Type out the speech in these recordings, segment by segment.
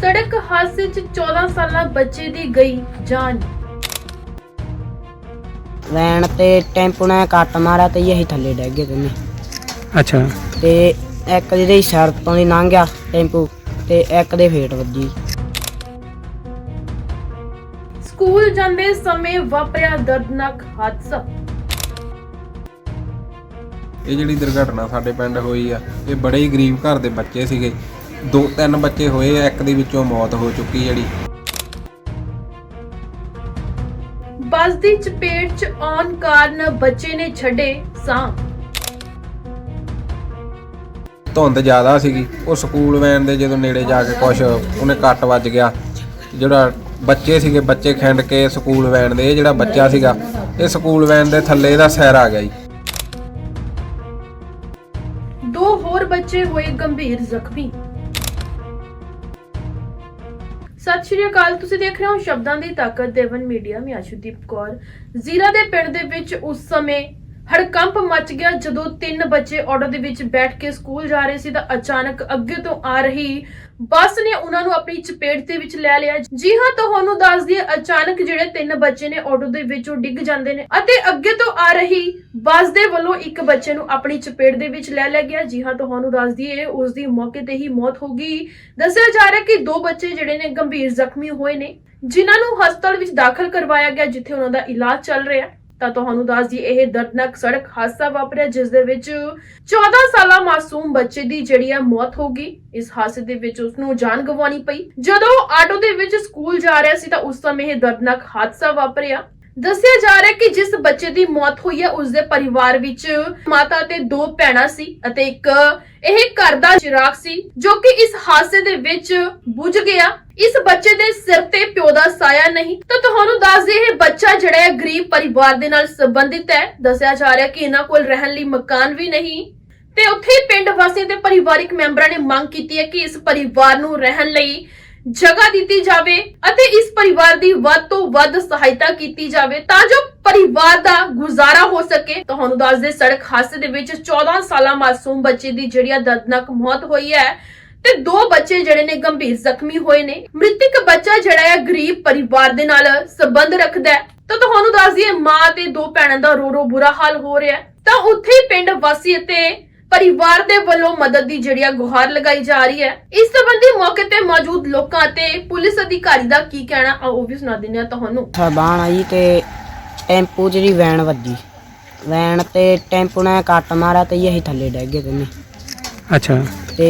ਸੜਕ ਹਾਦਸੇ 'ਚ 14 ਸਾਲਾ ਬੱਚੇ ਦੀ ਗਈ ਜਾਨ। ਵੈਨ ਤੇ ਟੈਂਪੂ ਨੇ ਕੱਟ ਮਾਰਿਆ ਤੇ ਅਸੀਂ ਥੱਲੇ ਡਿੱਗ ਗਏ ਦੋਨੇ। ਅੱਛਾ। ਤੇ ਇੱਕ ਜਿਹਦੇ ਸਿਰ ਤੋਂ ਦੀ ਲੰਘ ਗਿਆ ਟੈਂਪੂ ਤੇ ਇੱਕ ਦੇ ਫੇਟ ਵੱਜੀ। ਸਕੂਲ ਜਾਂਦੇ ਸਮੇਂ ਵਾਪਰਿਆ ਦਰਦਨਾਕ ਹਾਦਸਾ। ਇਹ ਜਿਹੜੀ ਦੁਰਘਟਨਾ ਸਾਡੇ ਪਿੰਡ ਹੋਈ ਆ ਇਹ ਬੜੇ ਹੀ ਗਰੀਬ ਘਰ ਦੇ ਬੱਚੇ ਸੀਗੇ। ਦੋ ਤਿੰਨ ਬੱਚੇ ਹੋਏ ਆ ਇੱਕ ਦੇ ਵਿੱਚੋਂ ਮੌਤ ਹੋ ਚੁੱਕੀ ਜਿਹੜੀ। ਬੱਸ ਦੀ ਚਪੇਟ 'ਚ ਆਉਣ ਕਾਰਨ ਬੱਚੇ ਨੇ ਛੱਡੇ ਸਾਹ। ਧੁੰਦ ਜ਼ਿਆਦਾ ਸੀਗੀ। ਉਹ ਸਕੂਲ ਵੈਨ ਦੇ ਜਦੋਂ ਨੇੜੇ ਜਾ ਕੇ ਕੁਛ ਉਹਨੇ ਕੱਟ ਵੱਜ ਗਿਆ। ਜਿਹੜਾ ਬੱਚੇ ਸੀਗੇ ਬੱਚੇ ਖਿੰਡ ਕੇ ਸਕੂਲ ਵੈਨ ਦੇ ਇਹ ਜਿਹੜਾ ਬੱਚਾ ਸੀਗਾ ਇਹ ਸਕੂਲ ਵੈਨ ਦੇ ਥੱਲੇ ਇਹਦਾ ਸਿਰ ਆ ਗਿਆ ਜੀ। ਦੋ ਹੋਰ ਬੱਚੇ ਹੋਏ ਗੰਭੀਰ ਜ਼ਖਮੀ। ਸਤਿ ਸ਼੍ਰੀ ਅਕਾਲ, ਤੁਸੀਂ ਦੇਖ ਰਹੇ ਹੋ ਸ਼ਬਦਾਂ ਦੀ ਤਾਕਤ, ਦੇਵਨ ਮੀਡੀਆ, ਮੈਂ ਆਸ਼ੂਦੀਪ ਕੌਰ। ਜ਼ੀਰਾ ਦੇ ਪਿੰਡ ਦੇ ਵਿੱਚ ਉਸ ਸਮੇਂ ਹੜਕੰਪ ਮਚ ਗਿਆ, ਜਦੋਂ ਤਿੰਨ ਬੱਚੇ ਆਟੋ ਦੇ ਵਿੱਚ ਬੈਠ ਕੇ ਸਕੂਲ ਜਾ ਰਹੇ ਸੀ ਤਾਂ ਅਚਾਨਕ ਅੱਗੇ ਤੋਂ ਆ ਰਹੀ ਬੱਸ ਨੇ ਉਹਨਾਂ ਨੂੰ ਆਪਣੀ ਚਪੇਟ ਦੇ ਵਿੱਚ ਲੈ ਲਿਆ। ਜੀ ਹਾਂ, ਤੁਹਾਨੂੰ ਦੱਸ ਦਈਏ, ਅਚਾਨਕ ਜਿਹੜੇ ਤਿੰਨ ਬੱਚੇ ਨੇ ਆਟੋ ਦੇ ਵਿੱਚੋਂ ਡਿੱਗ ਜਾਂਦੇ ਨੇ ਅਤੇ ਅੱਗੇ ਤੋਂ ਆ ਰਹੀ ਬੱਸ ਦੇ ਵੱਲੋਂ ਇੱਕ ਬੱਚੇ ਨੂੰ ਆਪਣੀ ਚਪੇਟ ਦੇ ਵਿੱਚ ਲੈ ਲਿਆ ਗਿਆ। ਜੀ ਹਾਂ, ਤੁਹਾਨੂੰ ਦੱਸ ਦਈਏ, ਉਸ ਦੀ ਮੌਕੇ ਤੇ ਹੀ ਮੌਤ ਹੋ ਗਈ। ਦੱਸਿਆ ਜਾ ਰਿਹਾ ਕਿ ਦੋ ਬੱਚੇ ਜਿਹੜੇ ਨੇ ਗੰਭੀਰ ਜ਼ਖਮੀ ਹੋਏ ਨੇ, ਜਿਨ੍ਹਾਂ ਨੂੰ ਹਸਪਤਾਲ ਵਿੱਚ ਦਾਖਲ ਕਰਵਾਇਆ ਗਿਆ, ਜਿੱਥੇ ਉਹਨਾਂ ਦਾ ਇਲਾਜ ਚੱਲ ਰਿਹਾ ਹੈ। ਤਾਂ ਤੁਹਾਨੂੰ ਦੱਸ ਦਈਏ, ਇਹ ਦਰਦਨਾਕ ਸੜਕ ਹਾਦਸਾ ਵਾਪਰਿਆ, ਜਿਸ ਦੇ ਵਿੱਚ 14 ਸਾਲਾ ਮਾਸੂਮ ਬੱਚੇ ਦੀ ਜਿਹੜੀ ਹੈ ਮੌਤ ਹੋ ਗਈ। ਇਸ ਹਾਦਸੇ ਦੇ ਵਿੱਚ ਉਸ ਨੂੰ ਜਾਨ ਗਵਾਉਣੀ ਪਈ। ਜਦੋਂ ਆਟੋ ਦੇ ਵਿੱਚ ਸਕੂਲ ਜਾ ਰਿਹਾ ਸੀ, ਤਾਂ ਉਸ ਸਮੇਂ ਇਹ ਦਰਦਨਾਕ ਹਾਦਸਾ ਵਾਪਰਿਆ। ਦੱਸਿਆ ਜਾ ਰਿਹਾ ਹੈ ਕਿ ਜਿਸ ਬੱਚੇ ਦੀ ਮੌਤ ਹੋਈ ਹੈ ਉਸ ਦੇ ਪਰਿਵਾਰ ਵਿੱਚ ਮਾਤਾ ਤੇ ਦੋ ਭੈਣਾਂ ਸੀ ਅਤੇ ਇੱਕ ਇਹ ਘਰ ਦਾ ਚਿਰਾਗ ਸੀ ਜੋ ਕਿ ਇਸ ਹਾਦਸੇ ਦੇ ਵਿੱਚ ਬੁਝ ਗਿਆ। ਇਸ ਬੱਚੇ ਦੇ ਸਿਰ ਤੇ ਪਿਓ ਦਾ ਸਾਇਆ ਨਹੀਂ। ਤਾਂ ਤੁਹਾਨੂੰ ਦੱਸ ਦਈਏ, ਇਹ ਬੱਚਾ ਜਿਹੜਾ ਹੈ, ਗਰੀਬ ਪਰਿਵਾਰ ਦੇ ਨਾਲ ਸੰਬੰਧਿਤ ਹੈ। ਦੱਸਿਆ ਜਾ ਰਿਹਾ ਕਿ ਇਹਨਾਂ ਕੋਲ ਰਹਿਣ ਲਈ ਮਕਾਨ ਵੀ ਨਹੀਂ। ਤੇ ਉੱਥੇ ਪਿੰਡ ਵਾਸੀਆਂ ਤੇ ਪਰਿਵਾਰਿਕ ਮੈਂਬਰਾਂ ਨੇ ਮੰਗ ਕੀਤੀ ਹੈ ਕਿ ਇਸ ਪਰਿਵਾਰ ਨੂੰ ਰਹਿਣ ਲਈ ਜਗ੍ਹਾ ਦਿੱਤੀ ਜਾਵੇ ਅਤੇ ਇਸ ਪਰਿਵਾਰ ਦੀ ਵੱਧ ਤੋਂ ਵੱਧ ਸਹਾਇਤਾ ਕੀਤੀ ਜਾਵੇ ਤਾਂ ਜੋ ਪਰਿਵਾਰ ਦਾ ਗੁਜ਼ਾਰਾ ਹੋ ਸਕੇ। ਤੁਹਾਨੂੰ ਦੱਸ ਦੇ, ਸੜਕ ਹਾਦਸੇ ਦੇ ਵਿੱਚ 14 ਸਾਲਾ ਮਾਸੂਮ ਬੱਚੇ ਦੀ ਜਿਹੜੀ ਦਰਦਨਾਕ ਮੌਤ ਹੋਈ ਹੈ ਤੇ ਦੋ ਬੱਚੇ ਜਿਹੜੇ ਨੇ ਗੰਭੀਰ ਜ਼ਖਮੀ ਹੋਏ ਨੇ। ਮ੍ਰਿਤਕ ਬੱਚਾ ਜਿਹੜਾ ਹੈ ਗਰੀਬ ਪਰਿਵਾਰ ਦੇ ਨਾਲ ਸੰਬੰਧ ਰੱਖਦਾ ਹੈ। ਤਾਂ ਤੁਹਾਨੂੰ ਦੱਸ ਦਈਏ, ਮਾਂ ਤੇ ਦੋ ਭੈਣਾਂ ਦਾ ਰੋ ਰੋ ਬੁਰਾ ਹਾਲ ਹੋ ਰਿਹਾ ਤਾਂ ਉੱਥੇ ਪਿੰਡ ਵਾਸੀ ਅਤੇ ਪਰਿਵਾਰ ਦੇ ਵੱਲੋਂ ਮਦਦ ਦੀ ਜਿਹੜੀ ਆ ਗੁਹਾਰ ਲਗਾਈ ਜਾ ਰਹੀ ਹੈ। ਇਸ ਸੰਬੰਧੀ ਮੌਕੇ ਤੇ ਮੌਜੂਦ ਲੋਕਾਂ ਅਤੇ ਪੁਲਿਸ ਅਧਿਕਾਰੀ ਦਾ ਕੀ ਕਹਿਣਾ ਆ ਉਹ ਵੀ ਸੁਣਾ ਦਿੰਦੇ ਆ ਤੁਹਾਨੂੰ। ਸਰਬਾਨ ਆਈ ਤੇ ਟੈਂਪੂ ਜਿਹੜੀ ਵੈਨ ਵੱਜੀ। ਵੈਨ ਤੇ ਟੈਂਪੂ ਨੇ ਕੱਟ ਮਾਰਿਆ ਤੇ ਅਸੀਂ ਥੱਲੇ ਡਿੱਗ ਗਏ ਦੋਨੇ ਅੱਛਾ। ਤੇ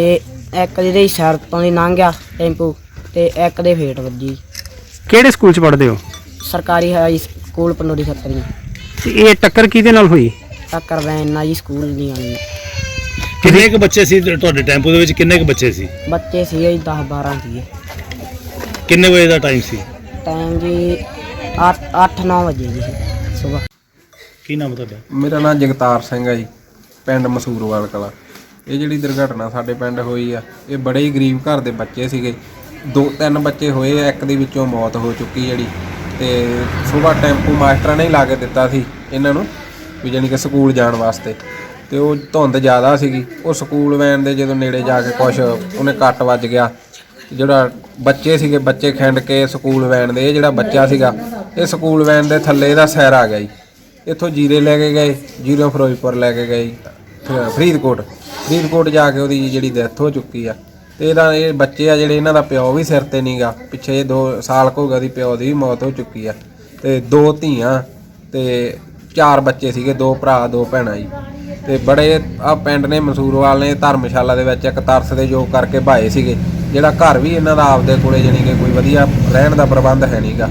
ਇੱਕ ਜਿਹਦੇ ਸਿਰ ਤੋਂ ਦੀ ਲੰਘ ਗਿਆ ਟੈਂਪੂ ਤੇ ਇੱਕ ਦੇ ਫੇਟ ਵੱਜੀ। ਕਿਹੜੇ ਸਕੂਲ ਚ ਪੜ੍ਹਦੇ ਹੋ? ਸਰਕਾਰੀ ਹਾਈ ਸਕੂਲ ਪੰਡੋਰੀ ਖੱਤਰੀ ਤੇ ਇਹ ਟੱਕਰ ਕਿਹਦੇ ਨਾਲ ਹੋਈ? ਟੱਕਰ ਵੈਨ ਨਾਲ ਜੀ ਸਕੂਲ ਨਹੀਂ ਆਣੀ ਕਿੰਨੇ ਕੁ ਬੱਚੇ ਸੀ ਤੁਹਾਡੇ ਟੈਂਪੂ ਦੇ ਵਿੱਚ? ਕਿੰਨੇ ਕੁ ਬੱਚੇ ਸੀ? ਬੱਚੇ ਸੀਗੇ ਜੀ 10 12 ਸੀਗੇ। ਕਿੰਨੇ ਵਜੇ ਦਾ ਟਾਈਮ ਸੀ? ਟਾਈਮ ਜੀ 8 8 9 ਵਜੇ ਜੀ ਸਵੇਰ ਕੀ ਨਾਮ ਤੁਹਾਡਾ? ਮੇਰਾ ਨਾਮ ਜਗਤਾਰ ਸਿੰਘ ਹੈ ਜੀ ਪਿੰਡ ਮਸੂਰਵਾਲ ਕਲਾ। ਇਹ ਜਿਹੜੀ ਦੁਰਘਟਨਾ ਸਾਡੇ ਪਿੰਡ ਹੋਈ ਆ ਇਹ ਬੜੇ ਹੀ ਗਰੀਬ ਘਰ ਦੇ ਬੱਚੇ ਸੀਗੇ। ਦੋ ਤਿੰਨ ਬੱਚੇ ਹੋਏ ਆ ਇੱਕ ਦੇ ਵਿੱਚੋਂ ਮੌਤ ਹੋ ਚੁੱਕੀ ਜਿਹੜੀ। ਤੇ ਸਵੇਰ ਟੈਂਪੂ ਮਾਸਟਰਾਂ ਨੇ ਹੀ ਲਾ ਕੇ ਦਿੱਤਾ ਸੀ ਇਹਨਾਂ ਨੂੰ ਵੀ ਜਾਣੀ ਕਿ ਸਕੂਲ ਜਾਣ ਵਾਸਤੇ। ਤੇ ਉਹ ਧੁੰਦ ਜ਼ਿਆਦਾ ਸੀਗੀ। ਉਹ ਸਕੂਲ ਵੈਨ ਦੇ ਜਦੋਂ ਨੇੜੇ ਜਾ ਕੇ ਕੁਛ ਉਹਨੇ ਕੱਟ ਵੱਜ ਗਿਆ। ਜਿਹੜਾ ਬੱਚੇ ਸੀਗੇ, ਬੱਚੇ ਖਿੰਡ ਕੇ ਸਕੂਲ ਵੈਨ ਦੇ, ਇਹ ਜਿਹੜਾ ਬੱਚਾ ਸੀਗਾ, ਇਹ ਸਕੂਲ ਵੈਨ ਦੇ ਥੱਲੇ ਇਹਦਾ ਸੈਰ ਆ ਗਿਆ ਜੀ। ਇੱਥੋਂ ਜੀਰੇ ਲੈ ਕੇ ਗਏ, ਜੀਰੋ ਫਿਰੋਜ਼ਪੁਰ ਲੈ ਕੇ ਗਏ, ਫਿਰ ਫਰੀਦਕੋਟ। ਫਰੀਦਕੋਟ ਜਾ ਕੇ ਉਹਦੀ ਜਿਹੜੀ ਡੈਥ ਹੋ ਚੁੱਕੀ ਆ। ਤੇ ਇਹਦਾ ਇਹ ਬੱਚੇ ਆ ਜਿਹੜੇ, ਇਹਨਾਂ ਦਾ ਪਿਓ ਵੀ ਸਿਰ ਤੇ ਨਹੀਂਗਾ ਪਿੱਛੇ 2 ਸਾਲ ਕੁ ਹੋ ਗਿਆ ਦੀ ਪਿਓ ਦੀ ਵੀ ਮੌਤ ਹੋ ਚੁੱਕੀ ਆ। ਤੇ ਦੋ ਧੀਆਂ ਤੇ ਚਾਰ ਬੱਚੇ ਸੀਗੇ, ਦੋ ਭਰਾ, ਦੋ ਭੈਣਾਂ ਜੀ। ਤੇ ਬੜੇ ਆ ਪਿੰਡ ਨੇ ਮਸੂਰਵਾਲ ਨੇ ਧਰਮਸ਼ਾਲਾ ਦੇ ਵਿੱਚ ਇੱਕ ਤਰਸ ਦੇ ਯੋਗ ਕਰਕੇ ਭਾਏ ਸੀਗੇ। ਜਿਹੜਾ ਘਰ ਵੀ ਇਹਨਾਂ ਦਾ ਆਪਦੇ ਕੋਲੇ ਜਾਣੀ ਕਿ ਕੋਈ ਵਧੀਆ ਰਹਿਣ ਦਾ ਪ੍ਰਬੰਧ ਹੈ ਨਹੀਂਗਾ